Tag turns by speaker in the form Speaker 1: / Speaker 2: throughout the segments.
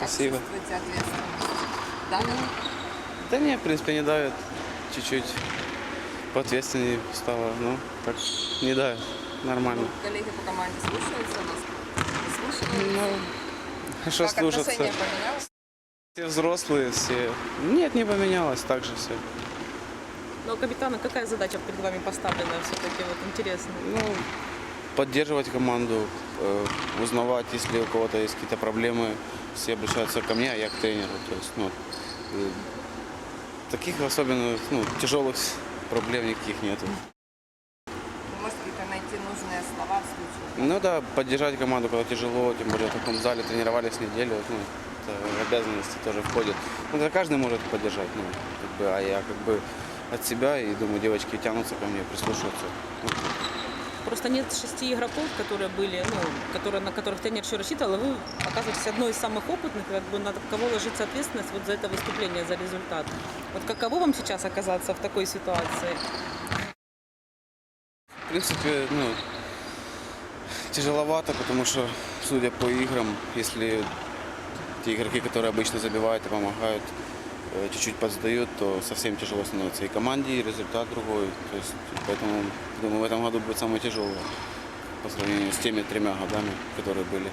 Speaker 1: Спасибо.
Speaker 2: чувствуете ответственность? Да?
Speaker 1: Да не, в принципе, не давят. Чуть-чуть поответственнее стало. Ну, так, не давят. Нормально.
Speaker 2: Коллеги по команде слушаются вас? Слушают?
Speaker 1: Ну, а что
Speaker 2: как
Speaker 1: слушаться?
Speaker 2: отношение поменялось?
Speaker 1: Все взрослые, все. Нет, не поменялось, так же все.
Speaker 3: Но капитана какая задача перед вами поставлена все-таки? Вот интересно.
Speaker 1: Ну, поддерживать команду, э, узнавать, если у кого-то есть какие-то проблемы, все обращаются ко мне, а я к тренеру. То есть, ну, э, таких особенно ну, тяжелых проблем никаких нету.
Speaker 2: Какие-то найти нужные слова в случае?
Speaker 1: Ну да, поддержать команду, когда тяжело, тем более в таком зале тренировались неделю, ну, это обязанности тоже входит. Ну, это каждый может поддержать, ну, как бы, а я как бы от себя, и думаю, девочки тянутся ко мне, прислушиваются. Ну,
Speaker 3: Просто нет шести игроков, которые были, ну, которые, на которых тренер еще рассчитывал, и вы оказываетесь одной из самых опытных, как бы на кого ложится ответственность вот за это выступление, за результат. Вот каково вам сейчас оказаться в такой ситуации?
Speaker 1: В принципе, ну, тяжеловато, потому что, судя по играм, если те игроки, которые обычно забивают и помогают, чуть-чуть подсдают, то совсем тяжело становится и команде, и результат другой. То есть, поэтому, думаю, в этом году будет самое тяжелое по сравнению с теми тремя годами, которые были.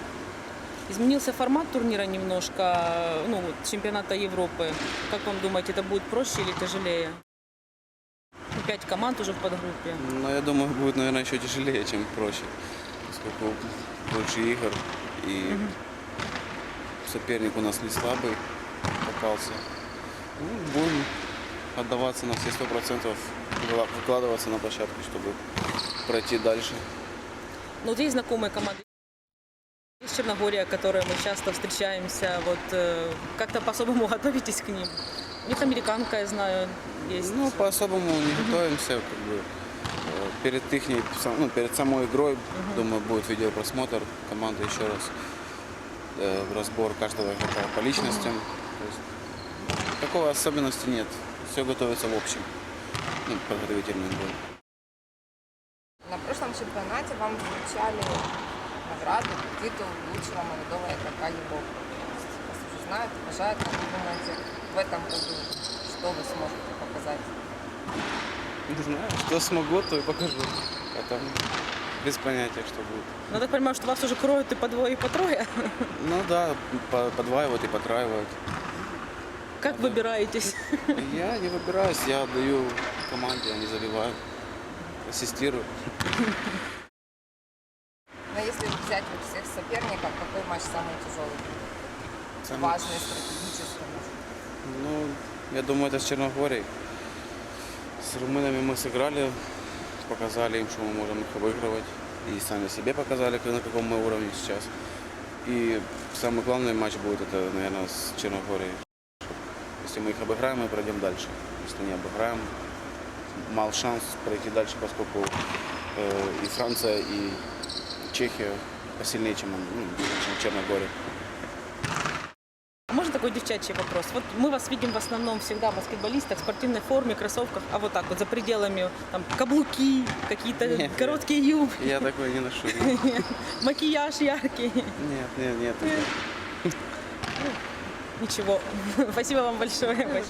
Speaker 3: Изменился формат турнира немножко, ну, чемпионата Европы. Как вам думаете, это будет проще или тяжелее? Ну, Пять команд уже в подгруппе.
Speaker 1: Но я думаю, будет, наверное, еще тяжелее, чем проще, поскольку больше игр и соперник у нас не слабый попался. Ну, будем отдаваться на все сто процентов, выкладываться на площадку, чтобы пройти дальше.
Speaker 3: Ну, вот есть знакомые команды. Есть Черногория, которой мы часто встречаемся. Вот э, как-то по-особому готовитесь к ним? У них американка, я знаю, есть.
Speaker 1: Ну, по-особому не готовимся, как бы. э, Перед сам- ну, перед самой игрой, думаю, будет видеопросмотр команды еще раз. э, разбор каждого игрока по личностям. То есть, такого особенности нет. Все готовится в общем. Ну, подготовительный бой.
Speaker 2: На прошлом чемпионате вам вручали награду, титул лучшего молодого игрока Европы. Вас уже знают, уважают. Как вы думаете, в этом году что вы сможете показать?
Speaker 1: Не знаю, что смогу, то и покажу. Там без понятия, что будет.
Speaker 3: Ну, так понимаю, что вас уже кроют и по двое, и по трое.
Speaker 1: Ну да, по- подваивают и потраивают.
Speaker 3: Как выбираетесь?
Speaker 1: Я не выбираюсь, я отдаю команде, они заливают, ассистирую.
Speaker 2: Но если взять вот всех соперников, какой матч самый тяжелый?
Speaker 1: Самый-
Speaker 2: Важный, стратегический, может?
Speaker 1: Ну, я думаю, это с Черногорией. С румынами мы сыграли, показали им, что мы можем их обыгрывать. И сами себе показали, на каком мы уровне сейчас. И самый главный матч будет, это, наверное, с Черногорией. Если мы их обыграем, мы пройдем дальше. Если не обыграем, мал шанс пройти дальше, поскольку э, и Франция, и Чехия посильнее, чем, ну, чем Черногория.
Speaker 3: А Можно такой девчачий вопрос? Вот мы вас видим в основном всегда в баскетболистах, в спортивной форме, кроссовках, а вот так вот за пределами там каблуки, какие-то
Speaker 1: Нет.
Speaker 3: короткие юбки,
Speaker 1: Я такой не ношу.
Speaker 3: макияж яркий.
Speaker 1: Нет, нет, нет.
Speaker 3: Ничего. Спасибо вам большое.